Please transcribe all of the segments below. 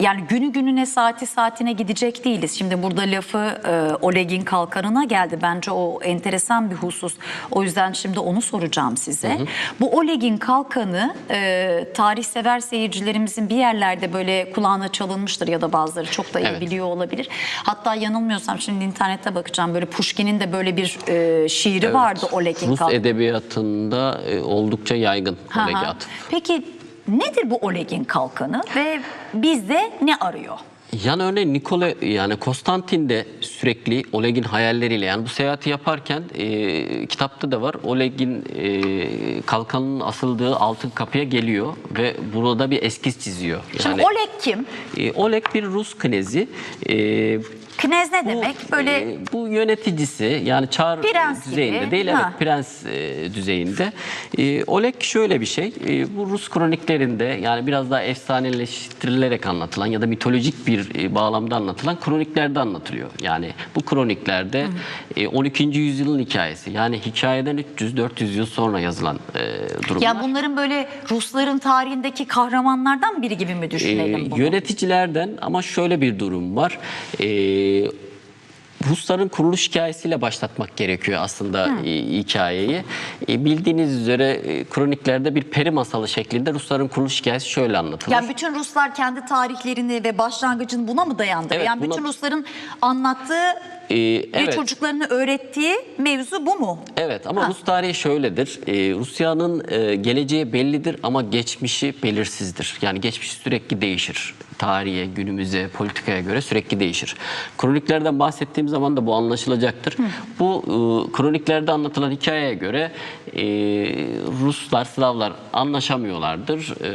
yani günü gününe saati saatine gidecek değiliz. Şimdi burada lafı e, Oleg'in kalkanına geldi. Bence o enteresan bir husus. O yüzden şimdi onu soracağım size. Bu Oleg'in kalkanı e, tarih sever seyircilerimizin bir yerlerde böyle kulağına çalınmıştır ya da bazıları çok da iyi Evet. biliyor olabilir. Hatta yanılmıyorsam şimdi internette bakacağım böyle Pushkin'in de böyle bir e, şiiri vardı Oleg'in Rus kalkanı. edebiyatında e, oldukça yaygın Oleg'e atıf. Peki nedir bu Oleg'in kalkanı ve bizde ne arıyor? Yan örneğin Nikola yani Konstantin de sürekli Oleg'in hayalleriyle yani bu seyahati yaparken e, kitapta da var Oleg'in e, kalkanının asıldığı altın kapıya geliyor ve burada bir eskiz çiziyor. Şimdi Yani Oleg kim? e, Oleg bir Rus knezi. E, Knez ne bu, demek? Böyle e, bu yöneticisi yani çar Prens düzeyinde gibi. değil Ha. evet prens e, düzeyinde. E, Oleg şöyle bir şey. e, bu Rus kroniklerinde yani biraz daha efsaneleştirilerek anlatılan ya da mitolojik bir e, bağlamda anlatılan kroniklerde anlatılıyor. Yani bu kroniklerde e, 12. yüzyılın hikayesi. Yani hikayeden 300-400 yıl sonra yazılan e, durumlar. ya bunların böyle Rusların tarihindeki kahramanlardan biri gibi mi düşünelim Ee, bunu? yöneticilerden ama şöyle bir durum var. Ee, Rusların kuruluş hikayesiyle başlatmak gerekiyor aslında e, hikayeyi. E, bildiğiniz üzere e, kroniklerde bir peri masalı şeklinde Rusların kuruluş hikayesi şöyle anlatılır. Yani bütün Ruslar kendi tarihlerini ve başlangıcını buna mı dayandırıyor? Evet, yani buna- bütün Rusların anlattığı Ee, ve evet. çocuklarını öğrettiği mevzu bu mu? Evet ama Ha. Rus tarihi şöyledir. Ee, Rusya'nın e, geleceği bellidir ama geçmişi belirsizdir. Yani geçmiş sürekli değişir. Tarihe, günümüze, politikaya göre sürekli değişir. Kroniklerden bahsettiğim zaman da bu anlaşılacaktır. Bu e, kroniklerde anlatılan hikayeye göre e, Ruslar, Slavlar anlaşamıyorlardır. E,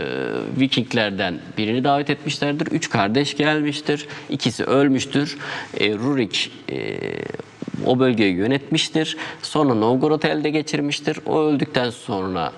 Vikinglerden birini davet etmişlerdir. Üç kardeş gelmiştir. İkisi ölmüştür. E, Rurik e, o bölgeyi yönetmiştir. Sonra Novgorod'u elde geçirmiştir. O öldükten sonra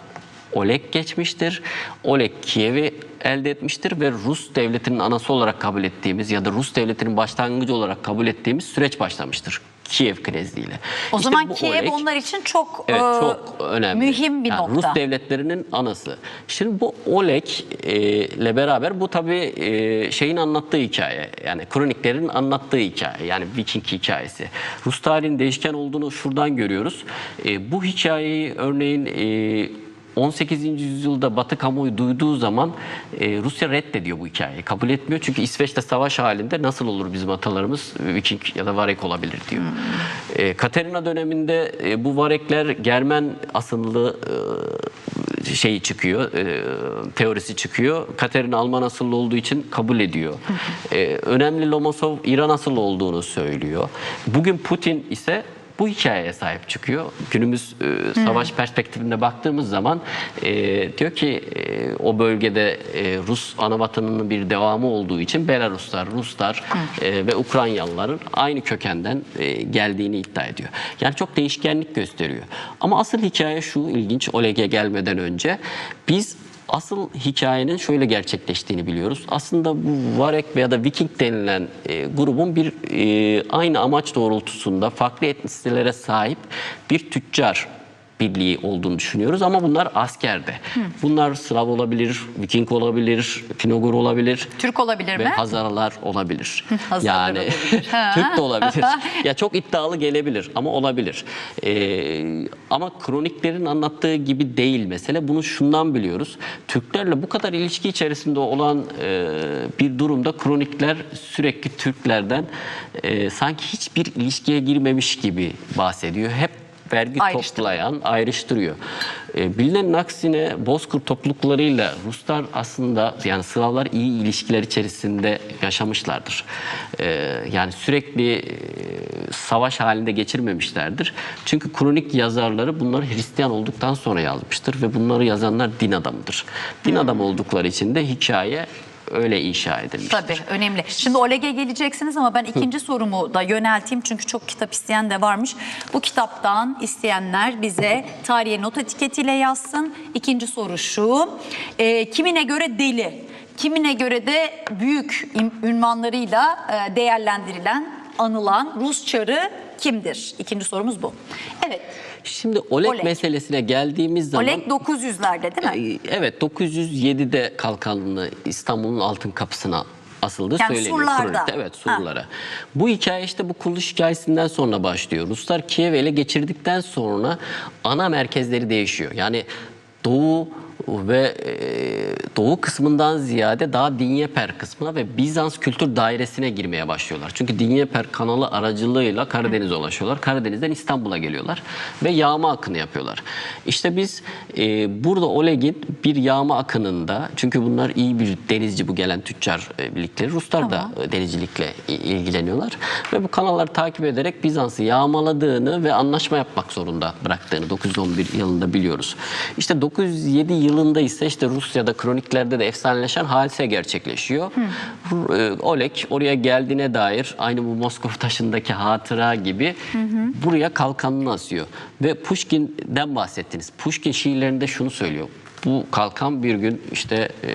Oleg geçmiştir. Oleg Kiev'i elde etmiştir ve Rus devletinin anası olarak kabul ettiğimiz ya da Rus devletinin başlangıcı olarak kabul ettiğimiz süreç başlamıştır. Kiev Knezliğiyle. O İşte zaman Kiev Oleg- onlar için çok, Evet e, çok önemli. mühim bir Yani nokta. Rus devletlerinin anası. Şimdi bu Oleg e, ile beraber bu tabii e, şeyin anlattığı hikaye. Yani kroniklerin anlattığı hikaye. Yani Viking hikayesi. Rus tarihinin değişken olduğunu şuradan görüyoruz. E, bu hikayeyi örneğin e, 18. yüzyılda Batı kamuoyu duyduğu zaman e, Rusya reddediyor bu hikayeyi. Kabul etmiyor. Çünkü İsveç'te savaş halinde nasıl olur bizim atalarımız Viking ya da Varek olabilir diyor. E, Katerina döneminde e, bu Varekler Germen asıllı e, şeyi çıkıyor, e, teorisi çıkıyor. Katerina Alman asıllı olduğu için kabul ediyor. E, önemli Lomosov İran asıllı olduğunu söylüyor. Bugün Putin ise bu hikayeye sahip çıkıyor. Günümüz e, savaş perspektifinde baktığımız zaman e, diyor ki e, o bölgede e, Rus anavatanının bir devamı olduğu için Belaruslar, Ruslar e, ve Ukraynalıların aynı kökenden e, geldiğini iddia ediyor. Yani çok değişkenlik gösteriyor. Ama asıl hikaye şu ilginç Oleg'e gelmeden önce biz Asıl hikayenin şöyle gerçekleştiğini biliyoruz. Aslında bu Varek veya da Viking denilen e, grubun bir e, aynı amaç doğrultusunda farklı etnisitelere sahip bir tüccar birliği olduğunu düşünüyoruz ama bunlar askerde. Bunlar Slav olabilir, Viking olabilir, Finogor olabilir. Türk olabilir Ve mi? Hazarlar olabilir. Hazarlar yani olabilir. Türk de olabilir. ya çok iddialı gelebilir ama olabilir. Ee, ama kroniklerin anlattığı gibi değil mesele. Bunu şundan biliyoruz. Türklerle bu kadar ilişki içerisinde olan e, bir durumda kronikler sürekli Türklerden e, sanki hiçbir ilişkiye girmemiş gibi bahsediyor. Hep vergi toplayan, ayrıştırıyor. E, bilinenin aksine Bozkır topluluklarıyla Ruslar aslında yani Slavlar iyi ilişkiler içerisinde yaşamışlardır. E, yani sürekli e, savaş halinde geçirmemişlerdir. Çünkü kronik yazarları bunları Hristiyan olduktan sonra yazmıştır ve bunları yazanlar din adamıdır. Din adamı oldukları için de hikaye öyle inşa edilmiştir. Tabii önemli. Şimdi Oleg'e geleceksiniz ama ben ikinci sorumu da yönelteyim çünkü çok kitap isteyen de varmış. Bu kitaptan isteyenler bize tarihe not etiketiyle yazsın. İkinci soru şu. e, kimine göre deli, kimine göre de büyük ünvanlarıyla e, değerlendirilen, anılan Rus çarı kimdir? İkinci sorumuz bu. Evet. Şimdi Oleg, Oleg. meselesine geldiğimiz zaman Oleg 900'lerde değil mi? Ee, Evet 907'de kalkanını İstanbul'un altın kapısına asıldığı Yani söyleniyor. surlarda. Kronikte, evet Ha. surlara. Bu hikaye işte bu kuruluş hikayesinden sonra başlıyor. Ruslar Kiev'i ele geçirdikten sonra ana merkezleri değişiyor. Yani Doğu ve e, Doğu kısmından ziyade daha Dinyeper kısmına ve Bizans kültür dairesine girmeye başlıyorlar. Çünkü Dinyeper kanalı aracılığıyla Karadeniz'e ulaşıyorlar. Karadeniz'den İstanbul'a geliyorlar ve yağma akını yapıyorlar. İşte biz e, burada Oleg'in bir yağma akınında çünkü bunlar iyi bir denizci bu gelen tüccar birlikleri. Ruslar da e, denizcilikle ilgileniyorlar ve bu kanalları takip ederek Bizans'ı yağmaladığını ve anlaşma yapmak zorunda bıraktığını 911 yılında biliyoruz. İşte 907 yılında ise işte Rusya'da kroniklerde de efsaneleşen hadise gerçekleşiyor. R- e, Oleg oraya geldiğine dair aynı bu Moskova taşındaki hatıra gibi buraya kalkanını asıyor. Ve Pushkin'den bahsettiniz. Pushkin şiirlerinde şunu söylüyor. Bu kalkan bir gün işte e,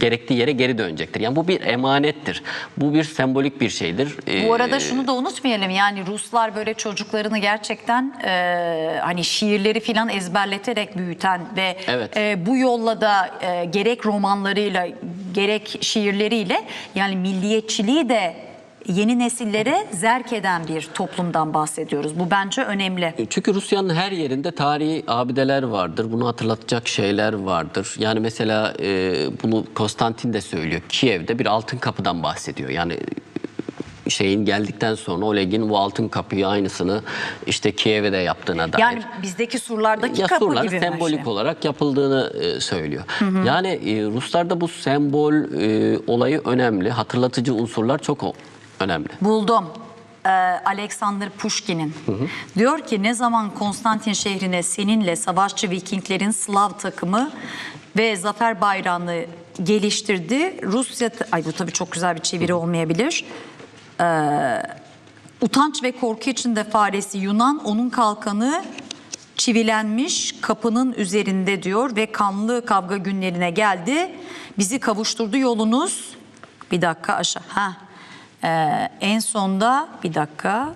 gerektiği yere geri dönecektir. Yani bu bir emanettir. Bu bir sembolik bir şeydir. E, Bu arada şunu da unutmayalım yani Ruslar böyle çocuklarını gerçekten e, hani şiirleri filan ezberleterek büyüten ve Evet. e, bu yolla da e, gerek romanlarıyla gerek şiirleriyle yani milliyetçiliği de yeni nesillere zerk eden bir toplumdan bahsediyoruz. Bu bence önemli. Çünkü Rusya'nın her yerinde tarihi abideler vardır. Bunu hatırlatacak şeyler vardır. Yani mesela e, bunu Konstantin de söylüyor. Kiev'de bir altın kapıdan bahsediyor. Yani e, şeyin geldikten sonra Oleg'in bu altın kapıyı aynısını işte Kiev'e de yaptığına dair. Yani bizdeki surlardaki ya kapı surlar gibi mi sembolik şey? olarak yapıldığını e, söylüyor. Yani e, Ruslarda bu sembol e, olayı önemli. Hatırlatıcı unsurlar çok önemli. Buldum. Ee, Alexander Pushkin'in. Diyor ki ne zaman Konstantin şehrine seninle savaşçı Vikinglerin Slav takımı ve zafer bayrağını geliştirdi. Rusya, ay bu tabii çok güzel bir çeviri olmayabilir. Ee, utanç ve korku içinde faresi Yunan onun kalkanı çivilenmiş kapının üzerinde diyor ve kanlı kavga günlerine geldi. Bizi kavuşturdu yolunuz. Bir dakika aşağı. Ha. Ee, en sonda bir dakika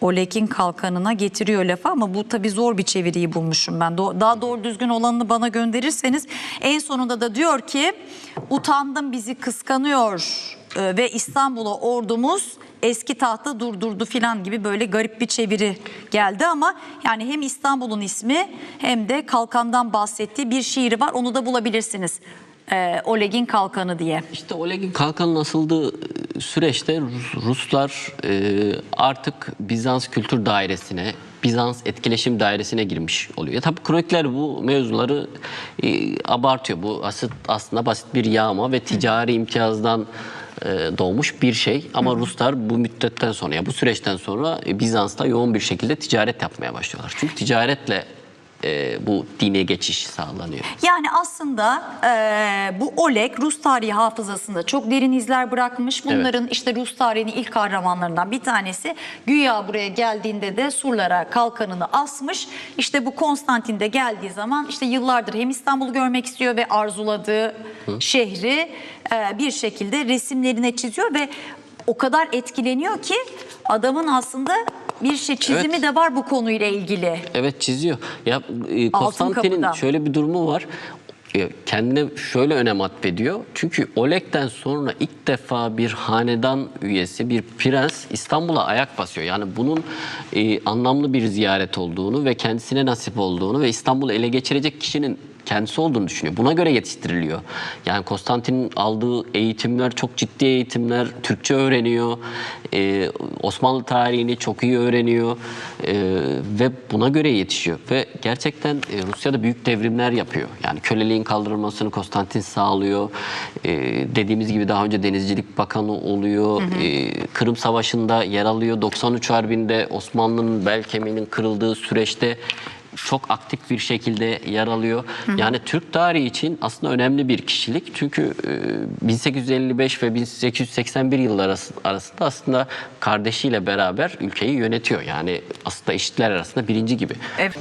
Oleg'in kalkanına getiriyor lafı ama bu tabii zor bir çeviriyi bulmuşum ben. Do- Daha doğru düzgün olanını bana gönderirseniz en sonunda da diyor ki utandım bizi kıskanıyor e, ve İstanbul'a ordumuz eski tahtı durdurdu filan gibi böyle garip bir çeviri geldi ama yani hem İstanbul'un ismi hem de kalkandan bahsettiği bir şiiri var onu da bulabilirsiniz. Ee, Oleg'in kalkanı diye. İşte Oleg'in kalkanın asıldığı e, süreçte Rus- Ruslar e, artık Bizans kültür dairesine, Bizans etkileşim dairesine girmiş oluyor. Tabii kronikler bu mevzuları e, abartıyor. Bu asit, aslında basit bir yağma ve ticari imtiyazdan e, doğmuş bir şey. Ama Ruslar bu müddetten sonra, ya bu süreçten sonra e, Bizans'ta yoğun bir şekilde ticaret yapmaya başlıyorlar. Çünkü ticaretle e, bu dine geçiş sağlanıyor. Yani aslında eee, bu Oleg Rus tarihi hafızasında çok derin izler bırakmış. Bunların işte Rus tarihinin ilk kahramanlarından bir tanesi. Güya buraya geldiğinde de surlara kalkanını asmış. İşte bu Konstantin de geldiği zaman işte yıllardır hem İstanbul'u görmek istiyor ve arzuladığı şehri eee, bir şekilde resimlerine çiziyor ve o kadar etkileniyor ki adamın aslında bir şey çizimi Evet. de var bu konuyla ilgili. Evet çiziyor. Ya e, Konstantin'in şöyle bir durumu var. E, Kendine şöyle önem atfediyor. Çünkü Oleg'den sonra ilk defa bir hanedan üyesi, bir prens İstanbul'a ayak basıyor. Yani bunun e, anlamlı bir ziyaret olduğunu ve kendisine nasip olduğunu ve İstanbul'u ele geçirecek kişinin kendisi olduğunu düşünüyor. Buna göre yetiştiriliyor. Yani Konstantin'in aldığı eğitimler çok ciddi eğitimler. Türkçe öğreniyor. Ee, Osmanlı tarihini çok iyi öğreniyor. Ee, ve buna göre yetişiyor. Ve gerçekten e, Rusya'da büyük devrimler yapıyor. Yani köleliğin kaldırılmasını Konstantin sağlıyor. Ee, dediğimiz gibi daha önce Denizcilik Bakanı oluyor. Ee, Kırım Savaşı'nda yer alıyor. 93 Harbi'nde Osmanlı'nın bel kemiğinin kırıldığı süreçte çok aktif bir şekilde yer alıyor. Yani Türk tarihi için aslında önemli bir kişilik. Çünkü e, 1855 ve 1881 yılları arası- arasında aslında kardeşiyle beraber ülkeyi yönetiyor. Yani aslında eşitler arasında birinci gibi. Evet.